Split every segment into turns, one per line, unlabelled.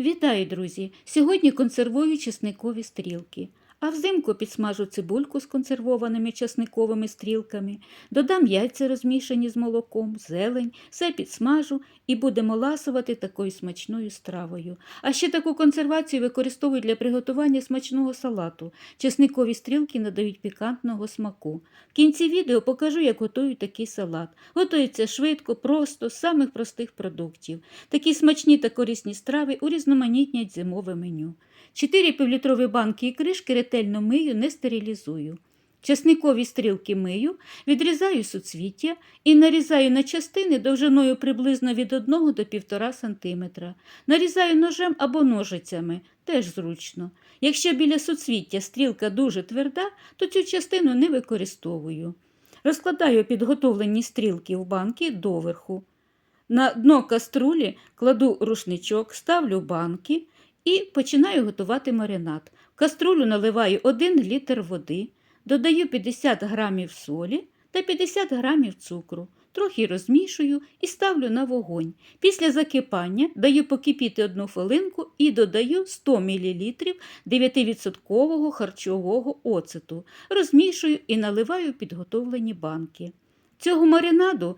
Вітаю, друзі! Сьогодні консервую чесникові стрілки. А взимку підсмажу цибульку з консервованими часниковими стрілками, додам яйця розмішані з молоком, зелень, все підсмажу і будемо ласувати такою смачною стравою. А ще таку консервацію використовують для приготування смачного салату. Чесникові стрілки надають пікантного смаку. В кінці відео покажу, як готують такий салат. Готується швидко, просто, з самих простих продуктів. Такі смачні та корисні страви урізноманітнять зимове меню. Чотири півлітрові банки і кришки ретельно мию, не стерилізую. Часникові стрілки мию, відрізаю суцвіття і нарізаю на частини довжиною приблизно від 1 до 1,5 см. Нарізаю ножем або ножицями, теж зручно. Якщо біля суцвіття стрілка дуже тверда, то цю частину не використовую. Розкладаю підготовлені стрілки в банки доверху. На дно каструлі кладу рушничок, ставлю банки і починаю готувати маринад. Каструлю наливаю 1 літр води, додаю 50 грамів солі та 50 грамів цукру. Трохи розмішую і ставлю на вогонь. Після закипання даю покипіти одну хвилинку і додаю 100 мл 9% харчового оцету. Розмішую і наливаю підготовлені банки. Цього маринаду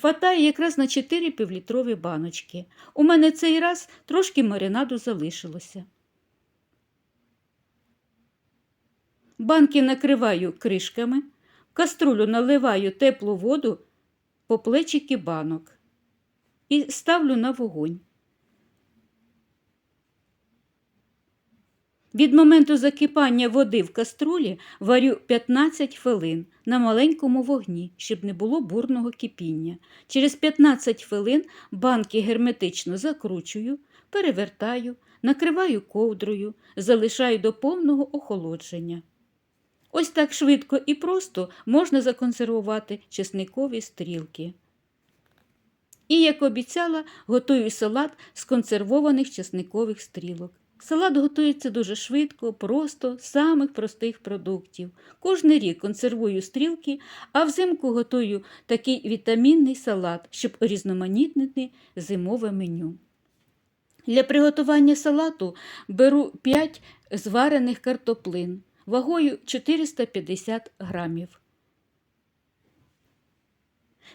Хватає якраз на 4 півлітрові баночки. У мене цей раз трошки маринаду залишилося. Банки накриваю кришками, в каструлю наливаю теплу воду по плечики банок і ставлю на вогонь. Від моменту закипання води в каструлі варю 15 хвилин на маленькому вогні, щоб не було бурного кипіння. Через 15 хвилин банки герметично закручую, перевертаю, накриваю ковдрою, залишаю до повного охолодження. Ось так швидко і просто можна законсервувати чесникові стрілки. І, як обіцяла, готую салат з консервованих чесникових стрілок. Салат готується дуже швидко, просто, з самих простих продуктів. Кожний рік консервую стрілки, а взимку готую такий вітамінний салат, щоб урізноманітнити зимове меню. Для приготування салату беру 5 зварених картоплин вагою 450 грамів.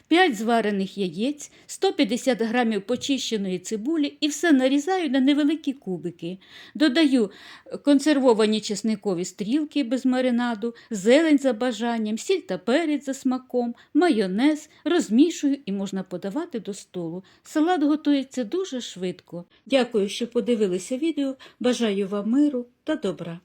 5 зварених яєць, 150 грамів почищеної цибулі і все нарізаю на невеликі кубики. Додаю консервовані чесникові стрілки без маринаду, зелень за бажанням, сіль та перець за смаком, майонез, розмішую і можна подавати до столу. Салат готується дуже швидко. Дякую, що подивилися відео. Бажаю вам миру та добра.